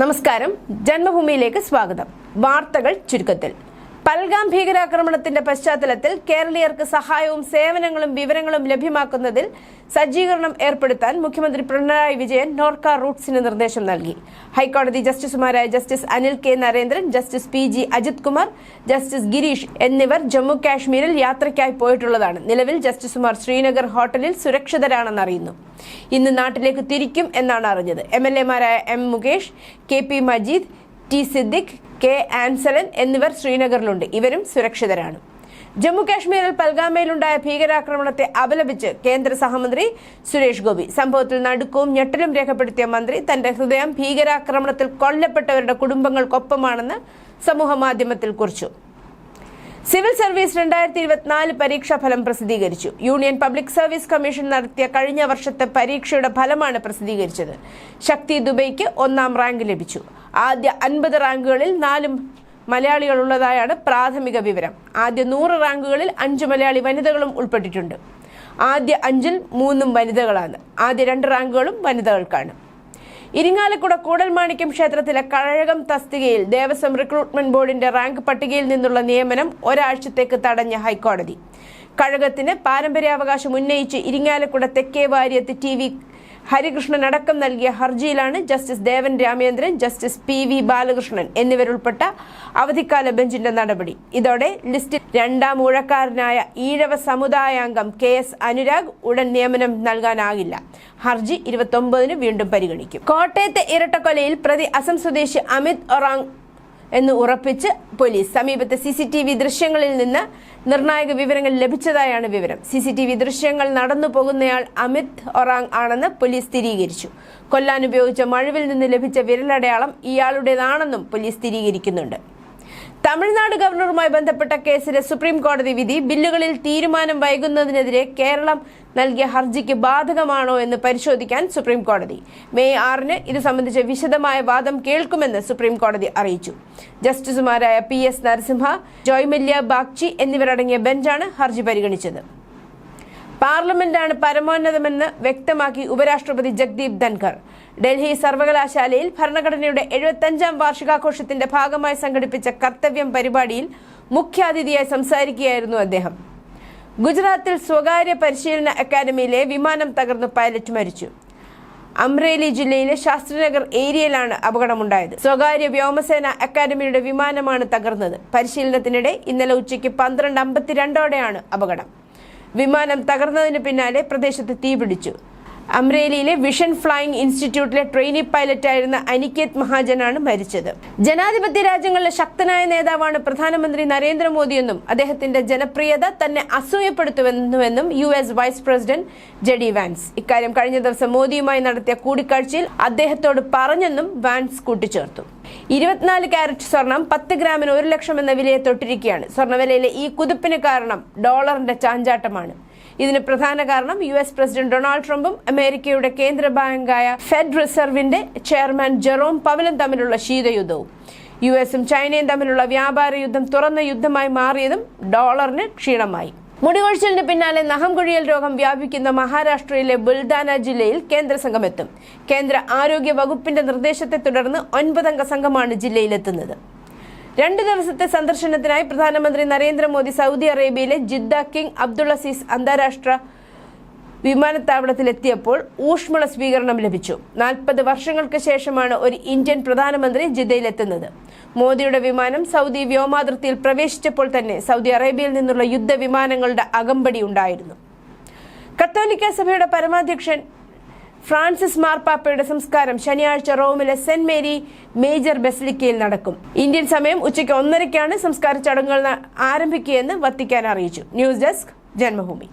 നമസ്കാരം. ജന്മഭൂമിയിലേക്ക് സ്വാഗതം. വാർത്തകൾ ചുരുക്കത്തിൽ. പൽഗാം ഭീകരാക്രമണത്തിന്റെ പശ്ചാത്തലത്തിൽ കേരളീയർക്ക് സഹായവും സേവനങ്ങളും വിവരങ്ങളും ലഭ്യമാക്കുന്നതിൽ സജ്ജീകരണം ഏർപ്പെടുത്താൻ മുഖ്യമന്ത്രി പിണറായി വിജയൻ നോർക്ക റൂട്ട്സിന് നിർദ്ദേശം നൽകി. ഹൈക്കോടതി ജസ്റ്റിസുമാരായ justice Anil K Narendran justice P G Ajith Kumar justice Girish എന്നിവർ ജമ്മു കാശ്മീരിൽ യാത്രയ്ക്കായി പോയിട്ടുള്ളതാണ്. നിലവിൽ ജസ്റ്റിസുമാർ ശ്രീനഗർ ഹോട്ടലിൽ സുരക്ഷിതരാണെന്ന് അറിയുന്നു ഇന്ന് നാട്ടിലേക്ക് തിരിക്കും എന്നാണ് അറിഞ്ഞത്. M L എമാരായ M Mukesh K P Majeed T Siddique K Ansalan എന്നിവർ ശ്രീനഗറിലുണ്ട്. ഇവരും സുരക്ഷിതരാണ്. ജമ്മു കാശ്മീരിൽ പൽഗാമയിലുണ്ടായ ഭീകരാക്രമണത്തെ അപലപിച്ച് കേന്ദ്ര സഹമന്ത്രി സുരേഷ് ഗോപി. സംഭവത്തിൽ നടുക്കവും ഞെട്ടലും രേഖപ്പെടുത്തിയ മന്ത്രി തന്റെ ഹൃദയം ഭീകരാക്രമണത്തിൽ കൊല്ലപ്പെട്ടവരുടെ കുടുംബങ്ങൾക്കൊപ്പമാണെന്ന് സമൂഹ മാധ്യമത്തിൽ കുറിച്ചു. സിവിൽ സർവീസ് രണ്ടായിരത്തി ഇരുപത്തിനാല് പരീക്ഷാ ഫലം പ്രസിദ്ധീകരിച്ചു. യൂണിയൻ പബ്ലിക് സർവീസ് കമ്മീഷൻ നടത്തിയ കഴിഞ്ഞ വർഷത്തെ പരീക്ഷയുടെ ഫലമാണ് പ്രസിദ്ധീകരിച്ചത്. ശക്തി ദുബൈക്ക് ഒന്നാം റാങ്ക് ലഭിച്ചു. ആദ്യ അൻപത് റാങ്കുകളിൽ നാലും മലയാളികളുള്ളതായാണ് പ്രാഥമിക വിവരം. ആദ്യ നൂറ് റാങ്കുകളിൽ അഞ്ച് മലയാളി വനിതകളും ഉൾപ്പെട്ടിട്ടുണ്ട്. ആദ്യ അഞ്ചിൽ മൂന്നും വനിതകളാണ്. ആദ്യ രണ്ട് റാങ്കുകളും വനിതകൾക്കാണ്. ഇരിങ്ങാലക്കുട കൂടൽമാണിക്യം ക്ഷേത്രത്തിലെ കഴകം തസ്തികയിൽ ദേവസ്വം റിക്രൂട്ട്മെന്റ് ബോർഡിന്റെ റാങ്ക് പട്ടികയിൽ നിന്നുള്ള നിയമനം ഒരാഴ്ചത്തേക്ക് തടഞ്ഞ ഹൈക്കോടതി. കഴകത്തിന് പാരമ്പര്യാവകാശം ഉന്നയിച്ച് ഇരിങ്ങാലക്കുട തെക്കേ വാര്യത്ത് ടി വി ഹരികൃഷ്ണൻ അടക്കം നൽകിയ ഹർജിയിലാണ് justice Devan Ramendran justice P V Balakrishnan എന്നിവരുൾപ്പെട്ട അവധിക്കാല ബെഞ്ചിന്റെ നടപടി. ഇതോടെ ലിസ്റ്റിൽ രണ്ടാം ഊഴക്കാരനായ ഈഴവ സമുദായാംഗം കെ എസ് അനുരാഗ് ഉടൻ നിയമനം നൽകാനാകില്ല. ഹർജി ഇരുപത്തൊമ്പതിന് വീണ്ടും പരിഗണിക്കും. കോട്ടയത്തെ ഇരട്ടക്കൊലയിൽ പ്രതി അസം സ്വദേശി അമിത് ഒറാങ് എന്ന് ഉറപ്പിച്ച് പോലീസ്. സമീപത്തെ സി സി ടി വി ദൃശ്യങ്ങളിൽ നിന്ന് നിർണായക വിവരങ്ങൾ ലഭിച്ചതായാണ് വിവരം. സി സി ടി വി ദൃശ്യങ്ങൾ നടന്നു പോകുന്നയാൾ അമിത് ഒറാങ് ആണെന്ന് പോലീസ് സ്ഥിരീകരിച്ചു. കൊല്ലാൻ ഉപയോഗിച്ച മഴവിൽ നിന്ന് ലഭിച്ച വിരലടയാളം ഇയാളുടേതാണെന്നും പോലീസ് സ്ഥിരീകരിക്കുന്നുണ്ട്. തമിഴ്നാട് ഗവർണറുമായി ബന്ധപ്പെട്ട കേസിലെ സുപ്രീം കോടതി വിധി ബില്ലുകളിൽ തീരുമാനം വൈകുന്നതിനെതിരെ കേരളം നൽകിയ ഹർജിക്ക് ബാധകമാണോ എന്ന് പരിശോധിക്കാൻ സുപ്രീം കോടതി. മെയ് ആറിന് ഇത് സംബന്ധിച്ച് വിശദമായ വാദം കേൾക്കുമെന്ന് സുപ്രീം കോടതി അറിയിച്ചു. ജസ്റ്റിസുമാരായ പി എസ് നരസിംഹ ജോയ്മല്യ ബാഗ്ചി എന്നിവരടങ്ങിയ ബെഞ്ചാണ് ഹർജി പരിഗണിച്ചത്. പാർലമെന്റാണ് പരമോന്നതമെന്ന് വ്യക്തമാക്കി ഉപരാഷ്ട്രപതി ജഗ്ദീപ് ധൻഖർ. ഡൽഹി സർവകലാശാലയിൽ ഭരണഘടനയുടെ എഴുപത്തഞ്ചാം വാർഷികാഘോഷത്തിന്റെ ഭാഗമായി സംഘടിപ്പിച്ച കർത്തവ്യം പരിപാടിയിൽ മുഖ്യാതിഥിയായി സംസാരിക്കുകയായിരുന്നു അദ്ദേഹം. ഗുജറാത്തിൽ സ്വകാര്യ പരിശീലന അക്കാദമിയിലെ വിമാനം തകർന്ന് പൈലറ്റ് മരിച്ചു. അമ്രേലി ജില്ലയിലെ ശാസ്ത്രിനഗർ ഏരിയയിലാണ് അപകടമുണ്ടായത്. സ്വകാര്യ വ്യോമസേന അക്കാദമിയുടെ വിമാനമാണ് തകർന്നത്. പരിശീലനത്തിനിടെ ഇന്നലെ ഉച്ചയ്ക്ക് പന്ത്രണ്ട് അമ്പത്തിരണ്ടോടെയാണ് അപകടം. വിമാനം തകർന്നതിന് പിന്നാലെ പ്രദേശത്ത് തീപിടിച്ചു അമ്രേലിയിലെ വിഷൻ ഫ്ലൈയിങ് ഇൻസ്റ്റിറ്റ്യൂട്ടിലെ ട്രെയിനി പൈലറ്റായിരുന്ന അനിക്കേത് മഹാജനാണ് മരിച്ചത്. ജനാധിപത്യ രാജ്യങ്ങളിലെ ശക്തനായ നേതാവാണ് പ്രധാനമന്ത്രി നരേന്ദ്രമോദിയെന്നും അദ്ദേഹത്തിന്റെ ജനപ്രിയത തന്നെ അസൂയപ്പെടുത്തുവെന്നുവെന്നും U S vice president J D Vance ഇക്കാര്യം കഴിഞ്ഞ ദിവസം മോദിയുമായി നടത്തിയ കൂടിക്കാഴ്ചയിൽ അദ്ദേഹത്തോട് പറഞ്ഞെന്നും വാൻസ് കൂട്ടിച്ചേർത്തു. ഇരുപത്തിനാല് കാരറ്റ് സ്വർണം പത്ത് ഗ്രാമിന് ഒരു ലക്ഷം എന്ന വിലയെ തൊട്ടിരിക്കുകയാണ്. സ്വർണവിലയിലെ ഈ കുതിപ്പിന് കാരണം ഡോളറിന്റെ ചാഞ്ചാട്ടമാണ്. ഇതിന് പ്രധാന കാരണം യു എസ് പ്രസിഡന്റ് ഡൊണാൾഡ് ട്രംപും അമേരിക്കയുടെ കേന്ദ്ര ബാങ്കായ ഫെഡ് റിസർവിന്റെ ചെയർമാൻ ജെറോം പവലും തമ്മിലുള്ള ശീതയുദ്ധവും. യു എസും ചൈനയും തമ്മിലുള്ള വ്യാപാര യുദ്ധം തുറന്ന യുദ്ധമായി മാറിയതും ഡോളറിന് ക്ഷീണമായി. മുടികൊഴിച്ചിലിന് പിന്നാലെ നഖം കുഴിയൽ രോഗം വ്യാപിക്കുന്ന മഹാരാഷ്ട്രയിലെ ബുൽദാന ജില്ലയിൽ കേന്ദ്ര സംഘം എത്തും. കേന്ദ്ര ആരോഗ്യ വകുപ്പിന്റെ നിർദ്ദേശത്തെ തുടർന്ന് ഒൻപതംഗ സംഘമാണ് ജില്ലയിലെത്തുന്നത്. രണ്ട് ദിവസത്തെ സന്ദർശനത്തിനായി പ്രധാനമന്ത്രി നരേന്ദ്രമോദി സൗദി അറേബ്യയിലെ ജിദ്ദ കിങ് അബ്ദുൾ അസീസ് അന്താരാഷ്ട്ര വിമാനത്താവളത്തിലെത്തിയപ്പോൾ ഊഷ്മള സ്വീകരണം ലഭിച്ചു. നാൽപ്പത് വർഷങ്ങൾക്ക് ശേഷമാണ് ഒരു ഇന്ത്യൻ പ്രധാനമന്ത്രി ജിദ്ദയിലെത്തുന്നത്. മോദിയുടെ വിമാനം സൗദി വ്യോമാതിർത്തിയിൽ പ്രവേശിച്ചപ്പോൾ തന്നെ സൗദി അറേബ്യയിൽ നിന്നുള്ള യുദ്ധവിമാനങ്ങളുടെ അകമ്പടി ഉണ്ടായിരുന്നു. കത്തോലിക്ക സഭയുടെ പരമാധ്യക്ഷൻ ഫ്രാൻസിസ് മാർപ്പാപ്പയുടെ സംസ്കാരം ശനിയാഴ്ച റോമിലെ സെന്റ് മേരി മേജർ ബെസ്ലിക്കയിൽ നടക്കും. ഇന്ത്യൻ സമയം ഉച്ചയ്ക്ക് ഒന്നരയ്ക്കാണ് സംസ്കാര ചടങ്ങുകൾ ആരംഭിക്കുകയെന്ന് വത്തിക്കാൻ അറിയിച്ചു. News desk Janmabhumi.